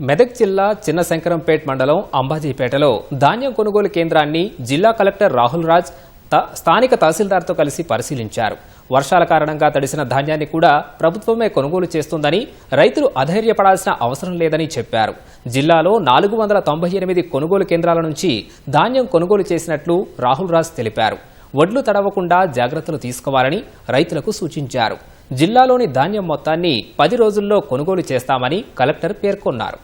మెదక్ జిల్లా చిన్నశంకరంపేట్ మండలం అంబాజీపేటలో ధాన్యం కొనుగోలు కేంద్రాన్ని జిల్లా కలెక్టర్ రాహుల్ రాజ్ త- స్థానిక తహసీల్దార్తో కలిసి పరిశీలించారు. వర్షాల కారణంగా తడిసిన ధాన్యాన్ని కూడా ప్రభుత్వమే కొనుగోలు చేస్తుందని రైతులు అధైర్యపడాల్సిన అవసరం లేదని చెప్పారు. జిల్లాలో నాలుగు వందల తొంభై ఎనిమిది కొనుగోలు కేంద్రాల నుంచి ధాన్యం కొనుగోలు చేసినట్లు రాహుల్ రాజ్ తెలిపారు. వడ్లు తడవకుండా జాగ్రత్తలు తీసుకోవాలని రైతులకు సూచించారు. జిల్లాలోని ధాన్యం మొత్తాన్ని పది రోజుల్లో కొనుగోలు చేస్తామని కలెక్టర్ పేర్కొన్నారు.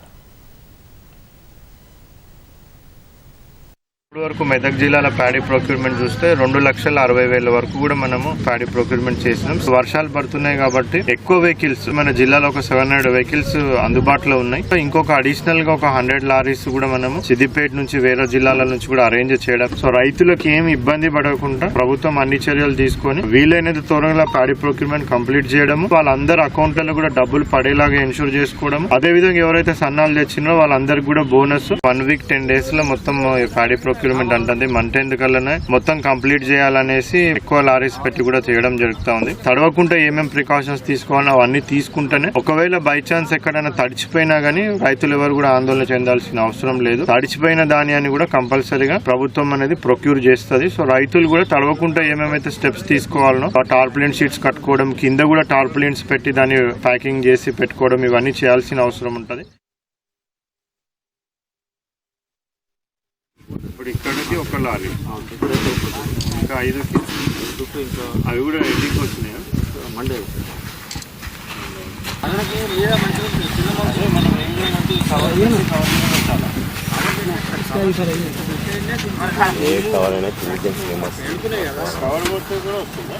ఇప్పుడు వరకు మెదక్ జిల్లాలో ప్యాడీ ప్రొక్యూర్మెంట్ చూస్తే రెండు లక్షల అరవై వేల వరకు కూడా మనము ప్యాడీ ప్రొక్యూర్మెంట్ చేసినాం. సో వర్షాలు పడుతున్నాయి కాబట్టి ఎక్కువ వెహికల్స్ మన జిల్లాలో ఒక సెవెన్ హండ్రెడ్ వెహికల్స్ అందుబాటులో ఉన్నాయి. సో ఇంకొక అడిషనల్గా ఒక హండ్రెడ్ లారీస్ కూడా మనము సిద్దిపేట నుంచి వేరే జిల్లాల నుంచి కూడా అరేంజ్ చేయడం. సో రైతులకు ఏమి ఇబ్బంది పడకుండా ప్రభుత్వం అన్ని చర్యలు తీసుకొని వీలైనది త్వరగా ప్యాడీ ప్రొక్యూర్మెంట్ కంప్లీట్ చేయడం వాళ్ళందరి అకౌంట్లలో కూడా డబ్బులు పడేలాగా ఇన్షూర్ చేసుకోవడం అదే విధంగా ఎవరైతే సన్నాలు తెచ్చినారో వాళ్ళందరికి కూడా బోనస్ వన్ వీక్ టెన్ డేస్లో మొత్తం ప్యాడీ ప్రొక్యూర్మెంట్ మంత్ ఎండ్ కల్లానే మొత్తం కంప్లీట్ చేయాలనేసి ఎక్కువ లారీస్ పెట్టి కూడా చేయడం జరుగుతా ఉంది. తడవకుండా ఏమేం ప్రికాషన్స్ తీసుకోవాలో అవన్నీ తీసుకుంటేనే ఒకవేళ బై ఛాన్స్ ఎక్కడైనా తడిచిపోయినా గానీ రైతులు ఎవరు కూడా ఆందోళన చెందాల్సిన అవసరం లేదు. తడిచిపోయిన ధాన్యాన్ని కూడా కంపల్సరీగా ప్రభుత్వం అనేది ప్రొక్యూర్ చేస్తుంది. సో రైతులు కూడా తడవకుండా ఏమేమైతే స్టెప్స్ తీసుకోవాలనో టార్పులిన్ షీట్స్ కట్టుకోవడం కింద కూడా టార్పులిన్స్ పెట్టి దాన్ని ప్యాకింగ్ చేసి పెట్టుకోవడం ఇవన్నీ చేయాల్సిన అవసరం ఉంటుంది. ఇప్పుడు ఇక్కడికి ఒక లారీ. ఇంకా ఐదు అవి కూడా ఎన్నికి వచ్చినాయా? మండే. మనకి మీద మంచిగా ఉంది. చిన్న మనుషులు మనం ఏం చేయమంటే ఈ కవర్ కూడా వస్తుందా.